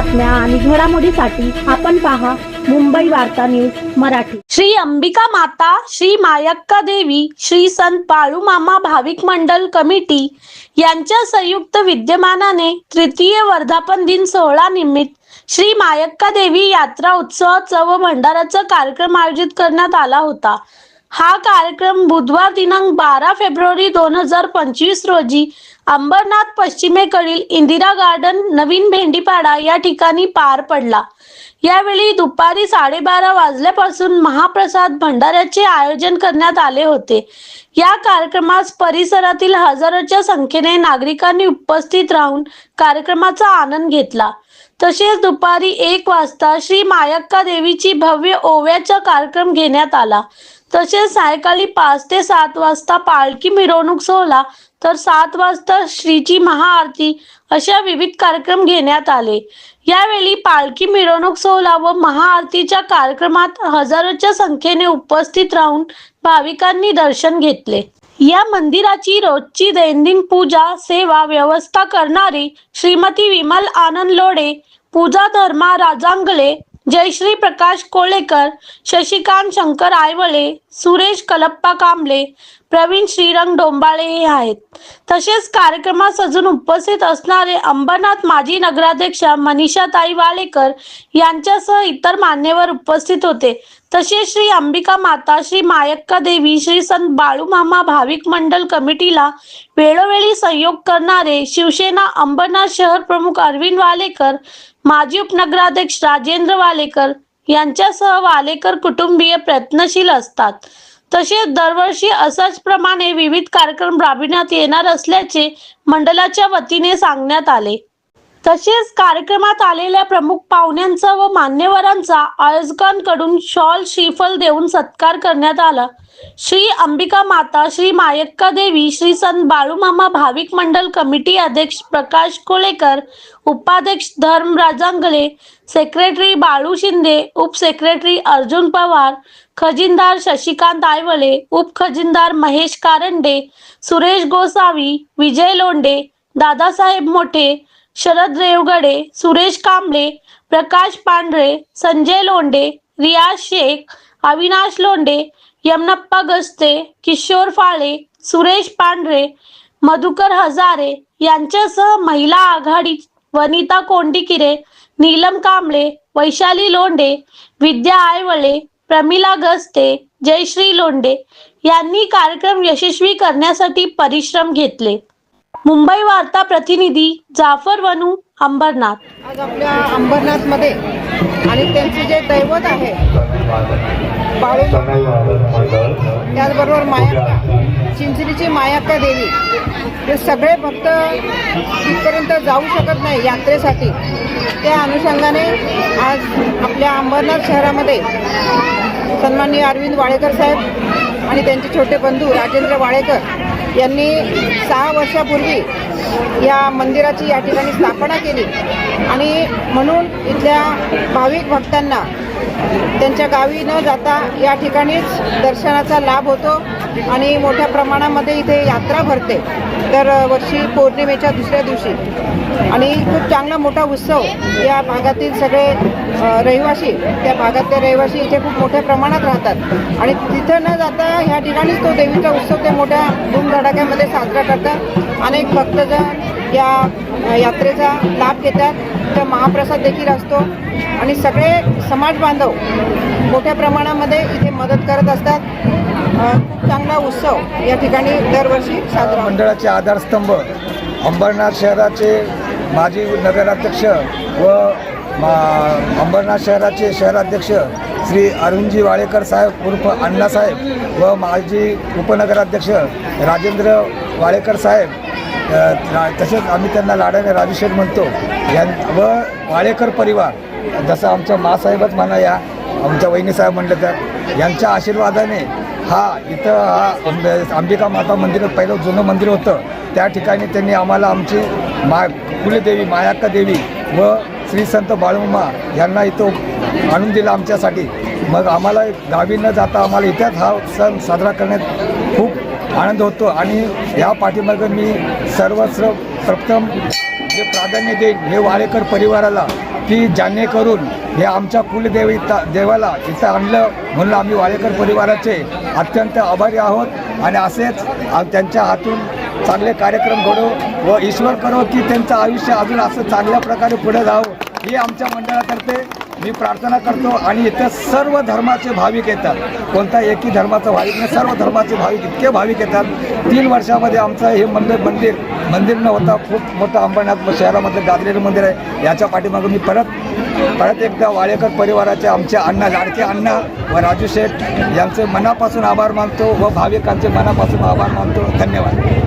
बातम्या आणि घडामोडीसाठी आपण पहा मुंबई वार्ता न्यूज मराठी. श्री अंबिका माता श्री मायक्का देवी श्री संत बाळूमामा भाविक मंडल कमिटी यांच्या संयुक्त विद्यमानाने तृतीय वर्धापन दिन सोहळा निमित्त श्री मायक्का देवी यात्रा उत्सवाचा व भंडाराचा कार्यक्रम आयोजित करण्यात आला होता. हा कार्यक्रम बुधवार दिनांक बारा फेब्रुवारी दोन हजार पंचवीस रोजी अंबरनाथ पश्चिमेकडील इंदिरा गार्डन नवीन भेंडीपाडा या ठिकाणी पार पडला. यावेळी दुपारी साडेबारा वाजल्यापासून महाप्रसाद भंडाऱ्याचे आयोजन करण्यात आले होते. या कार्यक्रमास परिसरातील हजारोच्या संख्येने नागरिकांनी उपस्थित राहून कार्यक्रमाचा आनंद घेतला. तसेच दुपारी एक वाजता श्री मायक्का देवीची भव्य ओव्याचा कार्यक्रम घेण्यात आला. तसेच सायंकाळी पाच ते सात वाजता पालखी मिरवणूक सोहळा तर सात वाजता श्रीची महाआरती अशा विविध कार्यक्रम घेण्यात आले. यावेळी पालखी मिरवणूक सोहळा व महाआरतीच्या कार्यक्रमात हजारोच्या संख्येने उपस्थित राहून भाविकांनी दर्शन घेतले. या मंदिराची रोजची दैनंदिन पूजा सेवा व्यवस्था करणारी श्रीमती विमल आनंद लोडे पूजा धर्मा राजांगले जयश्री प्रकाश कोळेकर शशिकांत शंकर आयवळे सुरेश कलप्पा कांबळे प्रवीण श्रीरंग डोंबाळे हे आहेत. तसेच कार्यक्रमास अजून उपस्थित असणारे अंबरनाथ माजी नगराध्यक्षा मनीषाताई वाळेकर यांच्यासह इतर मान्यवर उपस्थित होते. तसेच श्री अंबिका माता श्री मायक्का देवी श्री संत बाळूमामा भाविक मंडल कमिटीला वेळोवेळी सहयोग करणारे शिवसेना अंबरनाथ शहर प्रमुख अरविंद वालेकर माजी उपनगराध्यक्ष राजेंद्र वालेकर यांच्यासह वालेकर कुटुंबीय प्रयत्नशील असतात. तसेच दरवर्षी असाच प्रमाणे विविध कार्यक्रम राबविण्यात येणार असल्याचे मंडळाच्या वतीने सांगण्यात आले. तसेच कार्यक्रमात आलेल्या प्रमुख पाहुण्यांचा व मान्यवरांचा आयोजकांकडून शॉल श्रीफल देऊन सत्कार करण्यात आला. श्री अंबिका माता श्री मायक्का देवी श्री संत बाळूमामा भाविक मंडल कमिटी अध्यक्ष प्रकाश कोळेकर उपाध्यक्ष धर्म राजांगले सेक्रेटरी बाळू शिंदे उपसेक्रेटरी अर्जुन पवार खजिनदार शशिकांत आयवळे उपखजिनदार महेश कारंडे सुरेश गोसावी विजय लोंडे दादासाहेब मोठे शरद रेवगडे सुरेश कांबळे प्रकाश पांढरे संजय लोंडे रियाज शेख अविनाश लोंडे यमनप्पा गस्ते किशोर फाळे सुरेश पांढरे मधुकर हजारे यांच्यासह महिला आघाडी वनिता कोंडिकिरे नीलम कांबळे वैशाली लोंडे विद्या आयवळे प्रमिला गस्ते जयश्री लोंडे यांनी कार्यक्रम यशस्वी करण्यासाठी परिश्रम घेतले. मुंबई वार्ता प्रतिनिधी जाफर वनू अंबरनाथ. आज आपल्या अंबरनाथमध्ये आणि त्यांचे जे दैवत आहे बाळू त्याचबरोबर मायाक्का चिंचरीची मायाक्का देवी हे सगळे भक्त तिथपर्यंत जाऊ शकत नाही यात्रेसाठी. त्या अनुषंगाने आज आपल्या अंबरनाथ शहरामध्ये सन्माननीय अरविंद वाळेकर साहेब आणि त्यांचे छोटे बंधू राजेंद्र वाळेकर यांनी सहा वर्षापूर्वी या मंदिराची या ठिकाणी स्थापना केली. आणि म्हणून इथल्या भाविक भक्तांना त्यांच्या गावी न जाता या ठिकाणीच दर्शनाचा लाभ होतो. आणि मोठ्या प्रमाणामध्ये इथे यात्रा भरते. तर वर्षी पौर्णिमेच्या दुसऱ्या दिवशी. आणि खूप चांगला मोठा उत्सव या भागातील सगळे रहिवासी त्या भागातले रहिवासी इथे खूप मोठ्या प्रमाणात राहतात. आणि तिथं न जाता ह्या ठिकाणीच तो देवीचा उत्सव ते मोठ्या धूमधडाक्यामध्ये साजरा करतात. अनेक भक्तजन या यात्रेचा लाभ घेतात. तर महाप्रसाद देखील असतो. आणि सगळे समाज बांधव मोठ्या प्रमाणामध्ये इथे मदत करत असतात. खूप चांगला उत्सव या ठिकाणी दरवर्षी साजरा मंडळाचे आधारस्तंभ अंबरनाथ शहराचे माजी नगराध्यक्ष व मा- अंबरनाथ शहराचे शहराध्यक्ष श्री अरुणजी वाळेकर साहेब उर्फ अण्णासाहेब व माजी उपनगराध्यक्ष राजेंद्र वाळेकर साहेब रा- तसेच आम्ही त्यांना लाडाने राजूशेठ म्हणतो. यां व वाळेकर परिवार जसं आमचं मासाहेबच म्हणा या आमच्या वहिनीसाहेब म्हटलं तर यांच्या आशीर्वादाने हा इथं हा अंबिका माता मंदिर पहिलं जुनं मंदिर होतं. त्या ठिकाणी त्यांनी आम्हाला आमची मा कुलदेवी मायाक्का देवी व श्री संत बाळूमा यांना इथं आणून दिलं आमच्यासाठी. मग आम्हाला गावी न जाता आम्हाला इथेच हा सण साजरा करण्यात खूप आनंद होतो. आणि या पाठीमागं मी सर्वस्व प्रथम जे प्राधान्य देईन हे वाळेकर परिवाराला की जेणेकरून हे आमच्या कुलदेवी देवाला इथं आणलं म्हणून आम्ही वाळेकर परिवाराचे अत्यंत आभारी आहोत. आणि असेच त्यांच्या हातून चांगले कार्यक्रम घडो व ईश्वर करो की त्यांचं आयुष्य अजून असं चांगल्या प्रकारे पुढे जावं ही आमच्या मंडळातर्फे मी प्रार्थना करतो आणि इथं सर्व धर्माचे भाविक येतात. कोणता एकही धर्माचा भाविक नाही सर्व धर्माचे भाविक इतके भाविक येतात. तीन वर्षामध्ये आमचं हे मंदिर मंदिर मंदिर न होता खूप मोठं अंबरनाथ शहरामध्ये गाजलेलं मंदिर आहे. याच्या पाठीमागं मी परत परत एकदा वाळेकर परिवाराचे आमचे अण्णा लाडके अण्णा व राजू शेठ यांचे मनापासून आभार मानतो व भाविकांचे मनापासून आभार मानतो. धन्यवाद.